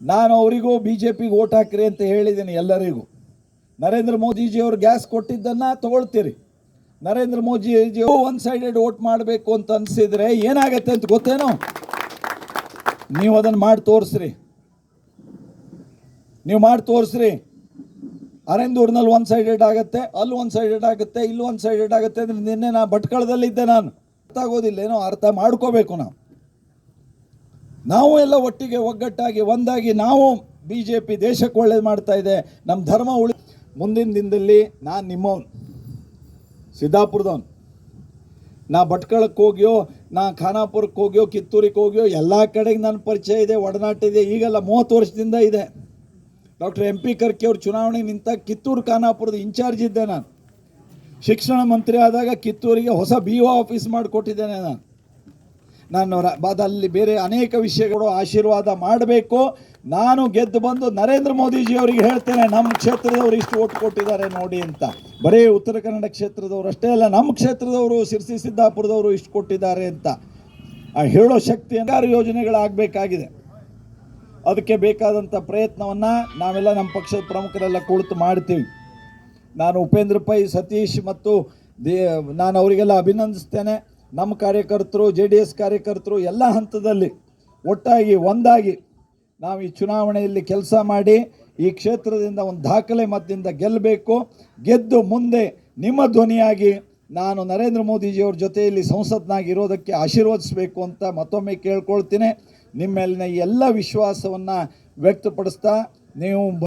ನಾನು ಅವರಿಗೂ B J ಪಿಗೆ ಓಟ್ ಹಾಕ್ರಿ ಅಂತ ಹೇಳಿದ್ದೀನಿ ಎಲ್ಲರಿಗೂ. ನರೇಂದ್ರ ಮೋದಿಜಿಯವರು ಗ್ಯಾಸ್ ಕೊಟ್ಟಿದ್ದನ್ನು ತಗೊಳ್ತೀರಿ. ನರೇಂದ್ರ ಮೋದಿಜಿಯವರು ಒನ್ ಸೈಡೆಡ್ ಓಟ್ ಮಾಡಬೇಕು ಅಂತ ಅನಿಸಿದರೆ ಏನಾಗತ್ತೆ ಅಂತ ಗೊತ್ತೇನೋ? ನೀವು ಅದನ್ನು ಮಾಡಿ ತೋರಿಸ್ರಿ. ನೀವು ಮಾಡಿ ತೋರಿಸ್ರಿ. ಅರೆಂದೂರಿನಲ್ಲಿ ಒನ್ ಸೈಡೆಡ್ ಆಗುತ್ತೆ, ಅಲ್ಲಿ ಒನ್ ಸೈಡೆಡ್ ಆಗುತ್ತೆ, ಇಲ್ಲಿ ಒನ್ ಸೈಡೆಡ್ ಆಗುತ್ತೆ ಅಂದರೆ ನಿನ್ನೆ ನಾ ಭಟ್ಕಳದಲ್ಲಿದ್ದೆ ನಾನು. ಅರ್ಥ ಆಗೋದಿಲ್ಲ ಏನೋ ಅರ್ಥ ಮಾಡ್ಕೋಬೇಕು ನಾವು. ನಾವು ಎಲ್ಲ ಒಟ್ಟಿಗೆ ಒಗ್ಗಟ್ಟಾಗಿ ಒಂದಾಗಿ ನಾವು ಬಿ ಜೆ ಪಿ ದೇಶಕ್ಕೆ ಒಳ್ಳೇದು ಮಾಡ್ತಾ ಇದೆ. ನಮ್ಮ ಧರ್ಮ ಉಳಿ ಮುಂದಿನ ದಿನದಲ್ಲಿ ನಾನು ನಿಮ್ಮವನು, ಸಿದ್ದಾಪುರದವನು. ನಾ ಭಟ್ಕಳಕ್ಕೆ ಹೋಗ್ಯೋ, ನಾ ಖಾನಾಪುರಕ್ಕೆ ಹೋಗ್ಯೋ, ಕಿತ್ತೂರಿಗೆ ಹೋಗ್ಯೋ, ಎಲ್ಲ ಕಡೆಗೆ ನನ್ನ ಪರಿಚಯ ಇದೆ, ಒಡನಾಟ ಇದೆ, ಈಗೆಲ್ಲ ಮೂವತ್ತು ವರ್ಷದಿಂದ ಇದೆ. ಡಾಕ್ಟರ್ ಎಂ ಪಿ ಕರ್ಕಿ ಅವ್ರ ಚುನಾವಣೆ ನಿಂತ ಕಿತ್ತೂರು ಖಾನಾಪುರದ ಇನ್ಚಾರ್ಜ್ ಇದ್ದೆ ನಾನು. ಶಿಕ್ಷಣ ಮಂತ್ರಿ ಆದಾಗ ಕಿತ್ತೂರಿಗೆ ಹೊಸ ಬಿ ಒ ಆಫೀಸ್ ಮಾಡಿಕೊಟ್ಟಿದ್ದೇನೆ ನಾನು. ನಾನು ಬಾದ ಬೇರೆ ಅನೇಕ ವಿಷಯಗಳು ಆಶೀರ್ವಾದ ಮಾಡಬೇಕು. ನಾನು ಗೆದ್ದು ಬಂದು ನರೇಂದ್ರ ಮೋದಿಜಿ ಅವರಿಗೆ ಹೇಳ್ತೇನೆ, ನಮ್ಮ ಕ್ಷೇತ್ರದವರು ಇಷ್ಟು ಓಟ್ ಕೊಟ್ಟಿದ್ದಾರೆ ನೋಡಿ ಅಂತ. ಬರೀ ಉತ್ತರ ಕನ್ನಡ ಕ್ಷೇತ್ರದವರು ಅಷ್ಟೇ ಅಲ್ಲ, ನಮ್ಮ ಕ್ಷೇತ್ರದವರು ಶಿರ್ಸಿ ಸಿದ್ದಾಪುರದವರು ಇಷ್ಟು ಕೊಟ್ಟಿದ್ದಾರೆ ಅಂತ. ಆ ಹೇಳೋ ಶಕ್ತಿ ಹಂಗಾರು ಯೋಜನೆಗಳಾಗಬೇಕಾಗಿದೆ. ಅದಕ್ಕೆ ಬೇಕಾದಂಥ ಪ್ರಯತ್ನವನ್ನು ನಾವೆಲ್ಲ ನಮ್ಮ ಪಕ್ಷದ ಪ್ರಮುಖರೆಲ್ಲ ಕುಳಿತು ಮಾಡ್ತೀವಿ. ನಾನು ಉಪೇಂದ್ರ ಪೈ, ಸತೀಶ್ ಮತ್ತು ದೇ ನಾನು ಅವರಿಗೆಲ್ಲ ಅಭಿನಂದಿಸ್ತೇನೆ. ನಮ್ಮ ಕಾರ್ಯಕರ್ತರು ಜೆ ಡಿ ಎಸ್ ಕಾರ್ಯಕರ್ತರು ಎಲ್ಲ ಹಂತದಲ್ಲಿ ಒಟ್ಟಾಗಿ, ಒಂದಾಗಿ ನಾವು ಈ ಚುನಾವಣೆಯಲ್ಲಿ ಕೆಲಸ ಮಾಡಿ ಈ ಕ್ಷೇತ್ರದಿಂದ ಒಂದು ದಾಖಲೆ ಮತದಿಂದ ಗೆಲ್ಲಬೇಕು. ಗೆದ್ದು ಮುಂದೆ ನಿಮ್ಮ ಧ್ವನಿಯಾಗಿ ನಾನು ನರೇಂದ್ರ ಮೋದಿಜಿಯವ್ರ ಜೊತೆಯಲ್ಲಿ ಸಂಸತ್ನಾಗಿರೋದಕ್ಕೆ ಆಶೀರ್ವದಿಸಬೇಕು ಅಂತ ಮತ್ತೊಮ್ಮೆ ಕೇಳ್ಕೊಳ್ತೀನಿ. ನಿಮ್ಮೇಲಿನ ಎಲ್ಲ ವಿಶ್ವಾಸವನ್ನು ವ್ಯಕ್ತಪಡಿಸ್ತಾ ನೀವು